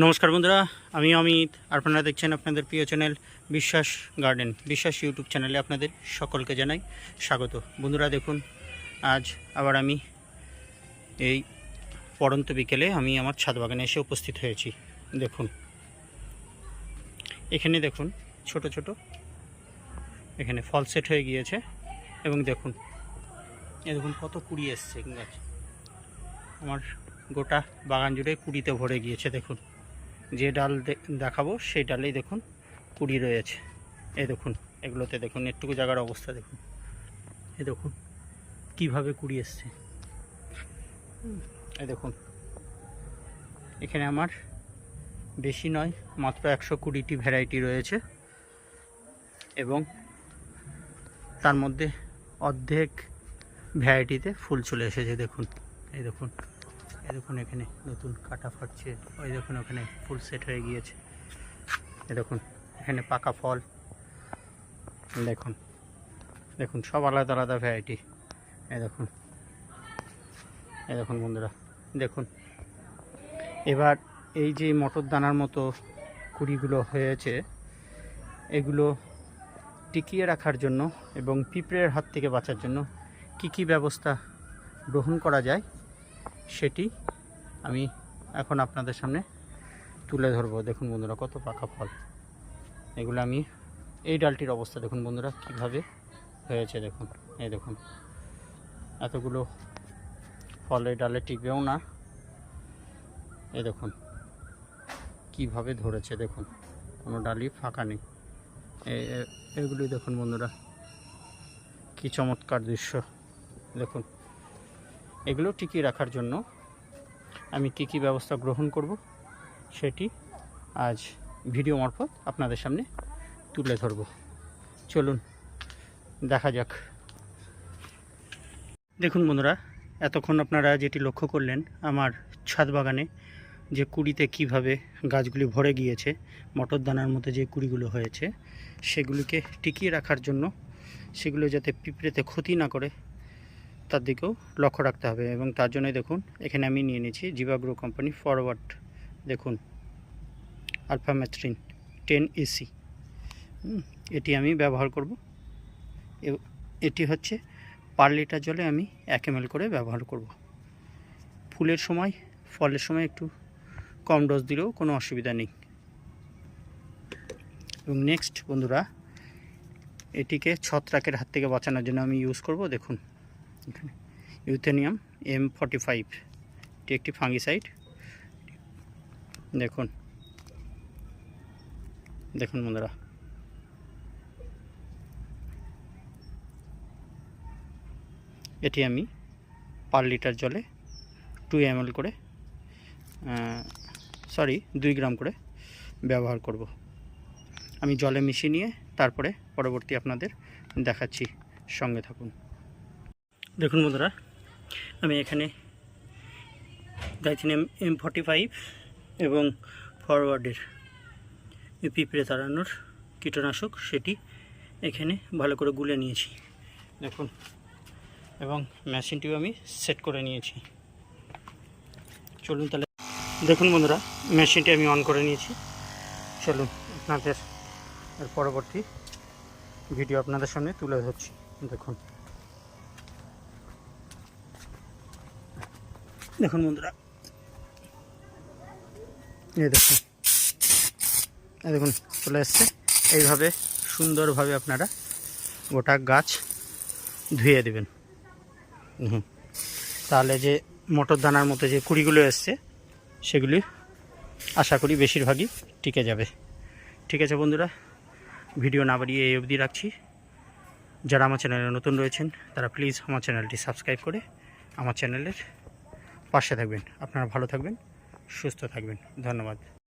নমস্কার বন্ধুরা, আমি অমিত। আর আপনারা দেখছেন আপনাদের প্রিয় চ্যানেল বিশ্বাস গার্ডেন, বিশ্বাস ইউটিউব চ্যানেলে আপনাদের সকলকে জানাই স্বাগত। বন্ধুরা, দেখুন, আজ আবার আমি এই পড়ন্ত বিকেলে আমি আমার ছাদ বাগানে এসে উপস্থিত হয়েছি। দেখুন, এখানে দেখুন, ছোট ছোট, এখানে ফল সেট হয়ে গিয়েছে এবং দেখুন, এ দেখুন কত কুড়ি এসছে গাছ আমার গোটা বাগান জুড়ে কুড়িতে ভরে গিয়েছে, দেখুন। যে ডাল দেখাবো, সেই ডালেই দেখুন কুড়ি রয়েছে। এই দেখুন, এগুলোতে দেখুন, একটুকু জায়গার অবস্থা দেখুন। এই দেখুন, কীভাবে কুড়ি এসছে। এই দেখুন, এখানে আমার বেশি নয়, মাত্র একশো কুড়িটি ভ্যারাইটি রয়েছে। এবং তার মধ্যে অর্ধেক ভ্যারাইটিতে ফুল চলে এসেছে, দেখুন। এই দেখুন এই দেখুন এখানে নতুন কাটা ফাটছে। ওই দেখুন ওখানে ফুল সেট হয়ে গিয়েছে। দেখুন, এখানে পাকা ফল। দেখুন দেখুন, সব আলাদা আলাদা ভ্যারাইটি এ দেখুন এ দেখুন বন্ধুরা, দেখুন। এবার এই যে মটর দানার মতো কুড়িগুলো হয়েছে, এগুলো টিকিয়ে রাখার জন্য এবং পিঁপড়ের হাত থেকে বাঁচার জন্য কি কি ব্যবস্থা গ্রহণ করা যায় সেটি আমি এখন আপনাদের সামনে তুলে ধরবো। দেখুন বন্ধুরা, কত পাকা ফল। এগুলো আমি, এই ডালটির অবস্থা দেখুন বন্ধুরা, কীভাবে হয়েছে দেখুন। এই দেখুন, এতগুলো ফল এই ডালে টিকবেও না। এই দেখুন, কীভাবে ধরেছে দেখুন, কোনো ডালই ফাঁকা নেই। এগুলি দেখুন বন্ধুরা, কি চমৎকার দৃশ্য। দেখুন এগুলো টিকিয়ে রাখার জন্য আমি কী কী ব্যবস্থা গ্রহণ করব সেটি আজ ভিডিও মারফত আপনাদের সামনে তুলে ধরব। চলুন, দেখা যাক। দেখুন বন্ধুরা, এতক্ষণ আপনারা যেটি লক্ষ্য করলেন, আমার ছাদ বাগানে যে কুড়িতে কীভাবে গাছগুলি ভরে গিয়েছে, মটর দানার মতো যে কুড়িগুলো হয়েছে, সেগুলিকে টিকিয়ে রাখার জন্য, সেগুলো যাতে পিঁপড়েতে ক্ষতি না করে তার দিকেও লক্ষ্য রাখতে হবে এবং তার জন্যই দেখুন, এখানে আমি নিয়ে নিয়েছি জিবাগ্রো কোম্পানি ফরওয়ার্ড। দেখুন আলফামেথ্রিন টেন এসি। এটি আমি ব্যবহার করব। এটি হচ্ছে পার লিটার জলে আমি এক এম করে ব্যবহার করব। ফুলের সময়, ফলের সময় একটু কম ডোজ দিলেও কোনো অসুবিধা নেই। এবং নেক্সট বন্ধুরা, এটিকে ছত্রাকের হাত থেকে বাঁচানোর জন্য আমি ইউজ করব, দেখুন। ইউথেনিয়াম, এম ফর্টি ফাইভ। এটি একটি ফাঙ্গিসাইড। দেখুন। দেখুন বন্ধুরা। এটি আমি পার লিটার জলে টু এম করে সরি, দুই গ্রাম করে ব্যবহার করব। আমি জলে মিশিয়ে নিয়ে তারপরে পরবর্তী আপনাদের দেখাচ্ছি। সঙ্গে থাকুন। দেখুন বন্ধুরা, আমি এখানে ডাইথিনিয়াম এম ফর্টি ফাইভ এবং ফরওয়ার্ডের পিঁপড়ে তাড়ানোর কীটনাশক সেটি এখানে ভালো করে গুলে নিয়েছি। দেখুন, এবং মেশিনটিও আমি সেট করে নিয়েছি। চলুন তাহলে, দেখুন বন্ধুরা, মেশিনটি আমি অন করে নিয়েছি। চলুন, আপনাদের পরবর্তী ভিডিও আপনাদের সামনে তুলে ধরছি। দেখুন। দেখুন বন্ধুরা। এই দেখুন। এই দেখুন, চলে এসছে। এইভাবে সুন্দরভাবে আপনারা গোটা গাছ ধুয়ে দেবেন। হুম তাহলে যে মটর দানার মতো যে কুড়িগুলো এসছে, সেগুলি আশা করি বেশিরভাগই টিকে যাবে। ঠিক আছে বন্ধুরা, ভিডিও না বাড়িয়ে এই অবধি রাখছি। যারা আমার চ্যানেলে নতুন রয়েছেন, তারা প্লিজ আমার চ্যানেলটি সাবস্ক্রাইব করে আমার চ্যানেলের পাশে থাকবেন। আপনারা ভালো থাকবেন সুস্থ থাকবেন। ধন্যবাদ।